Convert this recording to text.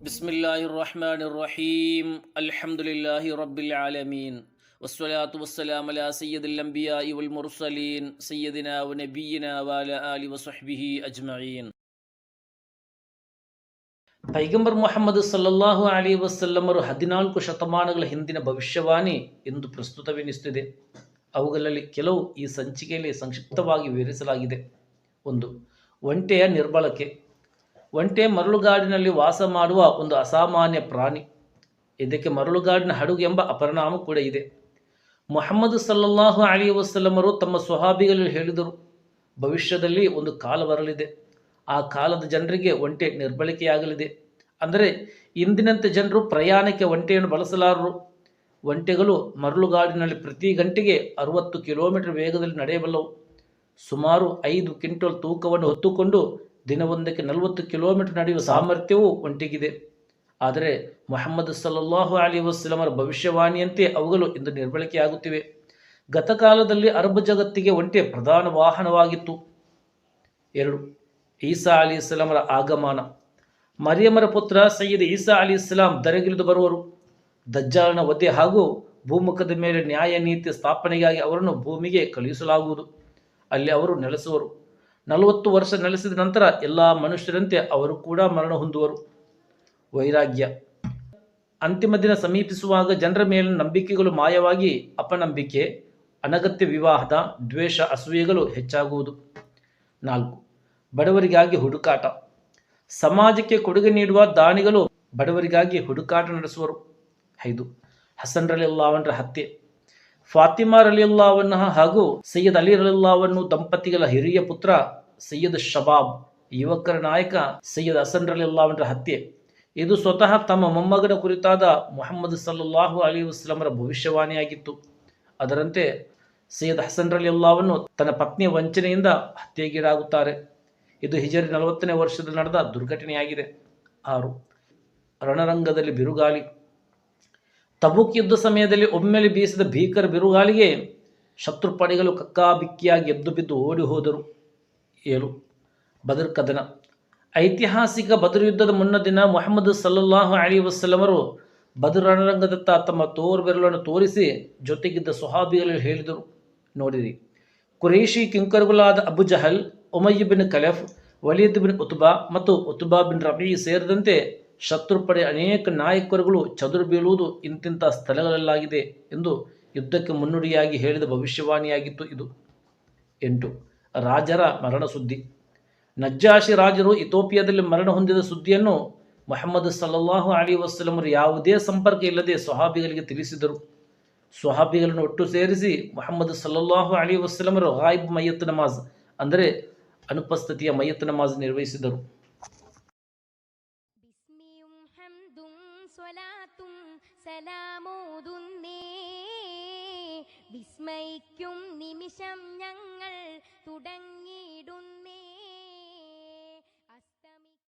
بسم الله الرحمن الرحيم الحمد لله رب العالمين والصلاة والسلام على سيد الأنبياء والمرسلين سيدنا ونبينا وعلى آله وصحبه أجمعين ಪೈಗಂಬರ್ ಮೊಹಮ್ಮದ್ ಸಲ್ಲಲ್ಲಾಹು ಅಲಿ ವಸಲ್ಲಮರು ಹದಿನಾಲ್ಕು ಶತಮಾನಗಳ ಹಿಂದಿನ ಭವಿಷ್ಯವಾಣಿ ಎಂದು ಪ್ರಸ್ತುತವೆನಿಸುತ್ತಿದೆ ಅವುಗಳಲ್ಲಿ ಕೆಲವು ಈ ಸಂಚಿಕೆಯಲ್ಲಿ ಸಂಕ್ಷಿಪ್ತವಾಗಿ ವಿವರಿಸಲಾಗಿದೆ. ಒಂದು, ಒಂಟೆಯ ನಿರ್ಬಳಕೆ. ಒಂಟೆ ಮರಳುಗಾಡಿನಲ್ಲಿ ವಾಸ ಮಾಡುವ ಒಂದು ಅಸಾಮಾನ್ಯ ಪ್ರಾಣಿ. ಇದಕ್ಕೆ ಮರಳುಗಾಡಿನ ಹಡಗು ಎಂಬ ಅಪರಿಣಾಮ ಕೂಡ ಇದೆ. ಮೊಹಮ್ಮದ್ ಸಲ್ಲಲ್ಲಾಹು ಅಲಿ ವಸಲ್ಲಮರು ತಮ್ಮ ಸ್ವಹಾಬಿಗಳಲ್ಲಿ ಹೇಳಿದರು, ಭವಿಷ್ಯದಲ್ಲಿ ಒಂದು ಕಾಲ ಬರಲಿದೆ. ಆ ಕಾಲದ ಜನರಿಗೆ ಒಂಟೆ ನಿರ್ಬಳಕೆಯಾಗಲಿದೆ. ಅಂದರೆ, ಇಂದಿನಂತೆ ಜನರು ಪ್ರಯಾಣಕ್ಕೆ ಒಂಟೆಯನ್ನು ಬಳಸಲಾರರು. ಒಂಟೆಗಳು ಮರಳುಗಾಡಿನಲ್ಲಿ ಪ್ರತಿ ಗಂಟೆಗೆ ಅರುವತ್ತು ಕಿಲೋಮೀಟರ್ ವೇಗದಲ್ಲಿ ನಡೆಯಬಲ್ಲವು. ಸುಮಾರು ಐದು ಕ್ವಿಂಟಲ್ ತೂಕವನ್ನು ಹೊತ್ತುಕೊಂಡು ದಿನವೊಂದಕ್ಕೆ ನಲವತ್ತು ಕಿಲೋಮೀಟರ್ ನಡೆಯುವ ಸಾಮರ್ಥ್ಯವೂ ಒಂಟೆಗಿದೆ. ಆದರೆ ಮೊಹಮ್ಮದ್ ಸಲ್ಲಲ್ಲಾಹು ಅಲಿ ವಸ್ಲಮರ ಭವಿಷ್ಯವಾಣಿಯಂತೆ ಅವುಗಳು ಇಂದು ನಿರ್ಬಳಕೆಯಾಗುತ್ತಿವೆ ಗತಕಾಲದಲ್ಲಿ ಅರಬ್ ಜಗತ್ತಿಗೆ ಒಂಟೆ ಪ್ರಧಾನ ವಾಹನವಾಗಿತ್ತು. ಎರಡು, ಈಸಾ ಅಲಿ ಇಸ್ಲಾಮರ ಆಗಮನ. ಮರಿಯಮರ ಪುತ್ರ ಸಯ್ಯದ್ ಈಸಾ ಅಲಿ ಇಸ್ಲಾಂ ದರೆಗಿಳಿದು ಬರುವರು. ದಜ್ಜಾಲನ ವಧೆ ಹಾಗೂ ಭೂಮುಖದ ಮೇಲೆ ನ್ಯಾಯ ನೀತಿ ಸ್ಥಾಪನೆಗಾಗಿ ಅವರನ್ನು ಭೂಮಿಗೆ ಕಳುಹಿಸಲಾಗುವುದು. ಅಲ್ಲಿ ಅವರು ನೆಲೆಸುವರು. ನಲವತ್ತು ವರ್ಷ ನೆಲೆಸಿದ ನಂತರ ಎಲ್ಲ ಮನುಷ್ಯರಂತೆ ಅವರು ಕೂಡ ಮರಣ ಹೊಂದುವರು. ವೈರಾಗ್ಯ. ಅಂತಿಮ ದಿನ ಸಮೀಪಿಸುವಾಗ ಜನರ ಮೇಲಿನ ನಂಬಿಕೆಗಳು ಮಾಯವಾಗಿ ಅಪನಂಬಿಕೆ, ಅನಗತ್ಯ ವಿವಾಹದ ದ್ವೇಷ, ಅಸೂಯೆಗಳು ಹೆಚ್ಚಾಗುವುದು. ನಾಲ್ಕು. ಬಡವರಿಗಾಗಿ ಹುಡುಕಾಟ. ಸಮಾಜಕ್ಕೆ ಕೊಡುಗೆ ನೀಡುವ ದಾನಿಗಳು ಬಡವರಿಗಾಗಿ ಹುಡುಕಾಟ ನಡೆಸುವರು. ಐದು. ಹಸನ್ ರಲಿಲ್ಲಾವನ್ರ ಹತ್ಯೆ. ಫಾತಿಮಾ ರಲಿಲ್ಲಾವನ್ನ ಹಾಗೂ ಸೈಯದ್ ಅಲಿ ರಲಿಲ್ಲಾವನ್ನು ದಂಪತಿಗಳ ಹಿರಿಯ ಪುತ್ರ ಸೈಯದ್ ಶಬಾಬ್, ಯುವಕರ ನಾಯಕ ಸೈಯದ್ ಹಸನ್ ರಲಿಲ್ಲಾವನ್ರ ಹತ್ಯೆ. ಇದು ಸ್ವತಃ ತಮ್ಮ ಮೊಮ್ಮಗನ ಕುರಿತಾದ ಮೊಹಮ್ಮದ್ ಸಲ್ಲಲ್ಲಾಹು ಅಲಿ ವಸ್ಲಮರ ಭವಿಷ್ಯವಾಣಿಯಾಗಿತ್ತು. ಅದರಂತೆ ಸೈಯದ್ ಹಸನ್ ರಲಿಲ್ಲಾವನ್ನು ತನ್ನ ಪತ್ನಿಯ ವಂಚನೆಯಿಂದ ಹತ್ಯೆಗೀಡಾಗುತ್ತಾರೆ. ಇದು ಹಿಜರಿ ನಲವತ್ತನೇ ವರ್ಷದಲ್ಲಿ ನಡೆದ ದುರ್ಘಟನೆಯಾಗಿದೆ. ಆರು. ರಣರಂಗದಲ್ಲಿ ಬಿರುಗಾಳಿ. ತಬುಕ್ ಯುದ್ಧ ಸಮಯದಲ್ಲಿ ಒಮ್ಮೆಲೆ ಬೀಸಿದ ಭೀಕರ ಬಿರುಗಾಳಿಗೆ ಶತ್ರು ಪಡೆಗಳು ಕಕ್ಕಾಬಿಕ್ಕಿಯಾಗಿ ಎದ್ದು ಬಿದ್ದು ಓಡಿ ಹೋದರು. ಏಳು. ಬದರ್ ಕದನ. ಐತಿಹಾಸಿಕ ಬದರ್ ಯುದ್ಧದ ಮುನ್ನ ದಿನ ಮೊಹಮ್ಮದ್ ಸಲ್ಲಲ್ಲಾಹು ಅಲಿ ವಸಲ್ಲಮರು ಬದರ್ ರಣರಂಗದತ್ತ ತಮ್ಮ ತೋರು ಬೆರಳನ್ನು ತೋರಿಸಿ ಜೊತೆಗಿದ್ದ ಸುಹಾಬಿಗಳಲ್ಲಿ ಹೇಳಿದರು. ನೋಡಿರಿ. Qureshi ಕಿಂಕರ್ಗುಲಾದ Abu Jahl bin Khalaf, Walid bin Utba ಮತ್ತು ಉತ್ಬಾ ಬಿನ್ ರಬಿ ಸೇರಿದಂತೆ ಶತ್ರು ಪಡೆ ಅನೇಕ ನಾಯಕರುಗಳು ಚದುರು ಬೀಳುವುದು ಇಂತಿಂಥ ಸ್ಥಳಗಳಲ್ಲಾಗಿದೆ ಎಂದು ಯುದ್ಧಕ್ಕೆ ಮುನ್ನುಡಿಯಾಗಿ ಹೇಳಿದ ಭವಿಷ್ಯವಾಣಿಯಾಗಿತ್ತು ಇದು. ಎಂಟು, ರಾಜರ ಮರಣ ಸುದ್ದಿ. ನಜ್ಜಾಶಿ ರಾಜರು ಇಥೋಪಿಯಾದಲ್ಲಿ ಮರಣ ಹೊಂದಿದ ಸುದ್ದಿಯನ್ನು ಮೊಹಮ್ಮದ್ ಸಲ್ಲಲ್ಲಾಹು ಅಲಿ ವಸಲಮರು ಯಾವುದೇ ಸಂಪರ್ಕ ಇಲ್ಲದೆ ಸ್ವಹಾಬಿಗಳಿಗೆ ತಿಳಿಸಿದರು. ಸ್ವಹಾಬಿಗಳನ್ನು ಒಟ್ಟು ಸೇರಿಸಿ ಮೊಹಮ್ಮದ್ ಸಲ್ಲಲ್ಲಾಹು ಅಲಿ ವಸಲಮರು ಗಾಯಿಬ್ ಮಯ್ಯತ್ ನಮಾಜ್, ಅಂದರೆ ಅನುಪಸ್ಥಿತಿಯ ಮಯ್ಯತ್ ನಮಾಜ್ ನಿರ್ವಹಿಸಿದರು. സ്വലാത്തും സലാമോതുന്നേ. വിസ്മയിക്കും നിമിഷം ഞങ്ങൾ തുടങ്ങി